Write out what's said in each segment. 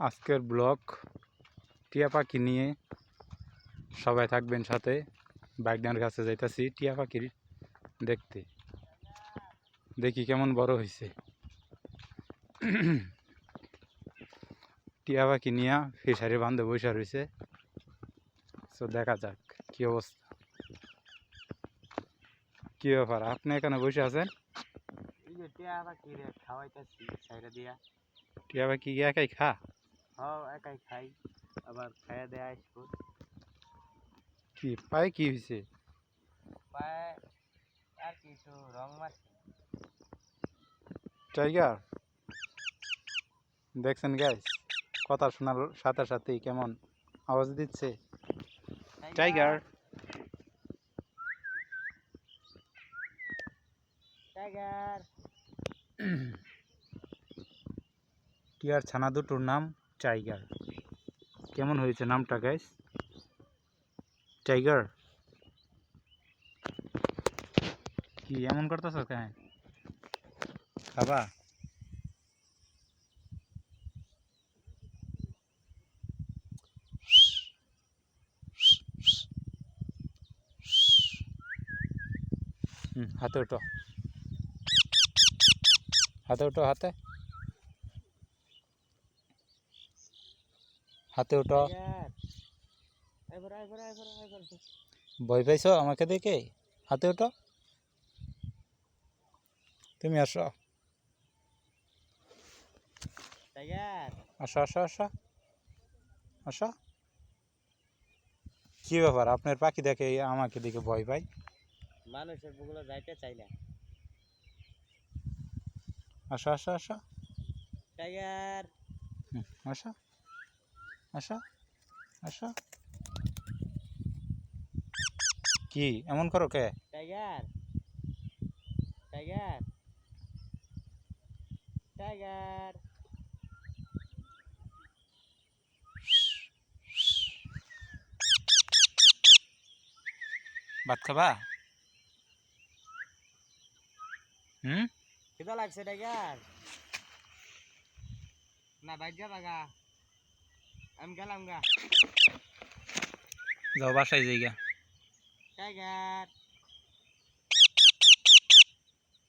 আজকের ব্লগ টিয়া পাখি নিয়ে সবাই থাকবেন সাথে। বাইকডার কাছে যাইতাছি টিয়া পাখির দেখতে। দেখি কেমন বড় হয়েছে টিয়া পাখি নিয়ে ফিশারি বান্ধে বসে রয়েছে তো দেখা যাক কি অবস্থা। কি ব্যাপার? আপনি এখানে বসে আছেন? টিয়া পাখি খাওয়াইতাছি দিয়া। টিয়া পাখি একাই খা? হ একাই খাই। আবার খাইয়া দেয়া আসব কি পায়ে কি হয়েছে পায়ে আর কিছু রং মারছে টাইগার দেখছেন গাইস কথা শোনার সাথে সাথেই কেমন আওয়াজ দিচ্ছে? টাইগার। টাইগার। টিয়ার ছানা দুটোর নাম? টাইগার কেমন হয়েছে নামটা গাইস টাইগার কি, এমন করতেছ কেন? খাবা হুম, হাতে ওঠো। হাতে ওঠো, হাতে। হাতে আইবার ভয় পাইছো আমাকে দেখে? হাতে ওঠো। তুমি আসো। আসো আসো আসো। আসো। কি ব্যাপার? আপনার পাখি দেখে আমাকে দেখে ভয় পাই মানুষের বুগুলো যাইতে চাই না। আসো আসো আসো। টাইগার আসো। আসো আসো। কি এমন করো কে? টাইগার টাইগার টাইগার ভাত খাবা? হুম? কিদা লাগছে টাইগার না বাইক যাবা গা। আমি গেলাম গা যাও বাসায় যাই গা tiger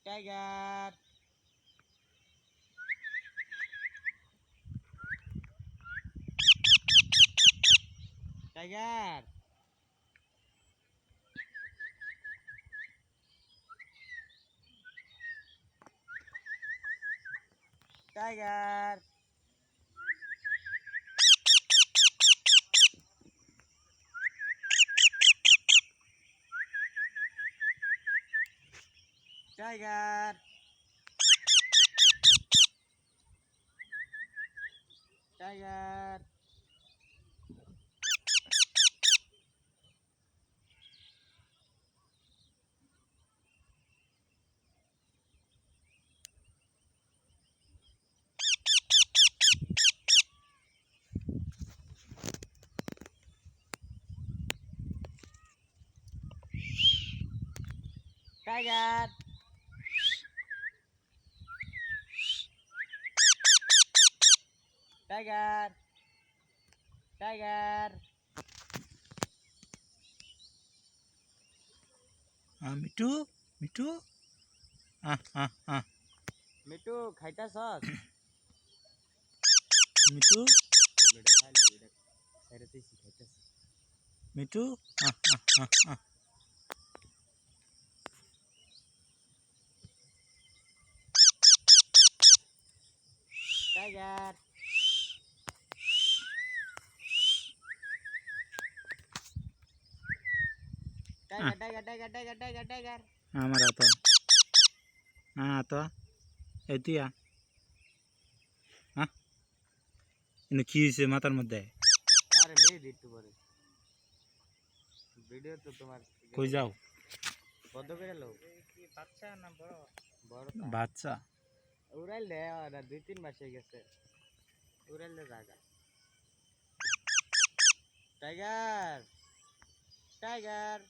tiger tiger tiger tiger tiger Tiger. Tiger tiger হ্যাঁ মিটু মিটু মিটু খাইতা সস মিটু মিটু টাইগার আমার হাত হ্যাঁ তুই আ হ্যাঁ এনে কি হয়েছে মাথার মধ্যে আরে মেয়ে দিতে পারে ভিডিও তো তোমার কই যাও বন্ধ করে লো বাচ্চা না বড় বড় বাচ্চা উড়াইল দে দুই তিন মাস হয়ে গেছে উড়াইল দে জায়গা টাইগার টাইগার